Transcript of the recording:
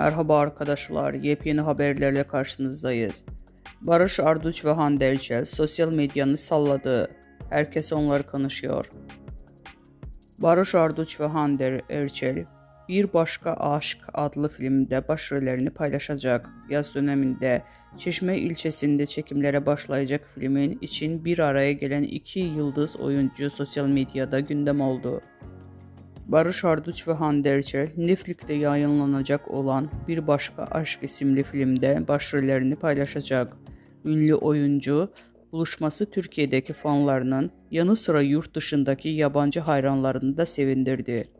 Merhaba arkadaşlar, yepyeni haberlerle karşınızdayız. Barış Arduç ve Hande Erçel sosyal medyanı salladı. Herkes onları konuşuyor. Barış Arduç ve Hande Erçel Bir Başka Aşk adlı filmde başrollerini paylaşacak. Yaz döneminde Çeşme ilçesinde çekimlere başlayacak filmin için bir araya gelen iki yıldız oyuncu sosyal medyada gündem oldu. Barış Arduç ve Hande Erçel, Netflix'te yayınlanacak olan Bir Başka Aşk isimli filmde başrollerini paylaşacak. Ünlü oyuncu, buluşması Türkiye'deki fanlarının yanı sıra yurt dışındaki yabancı hayranlarını da sevindirdi.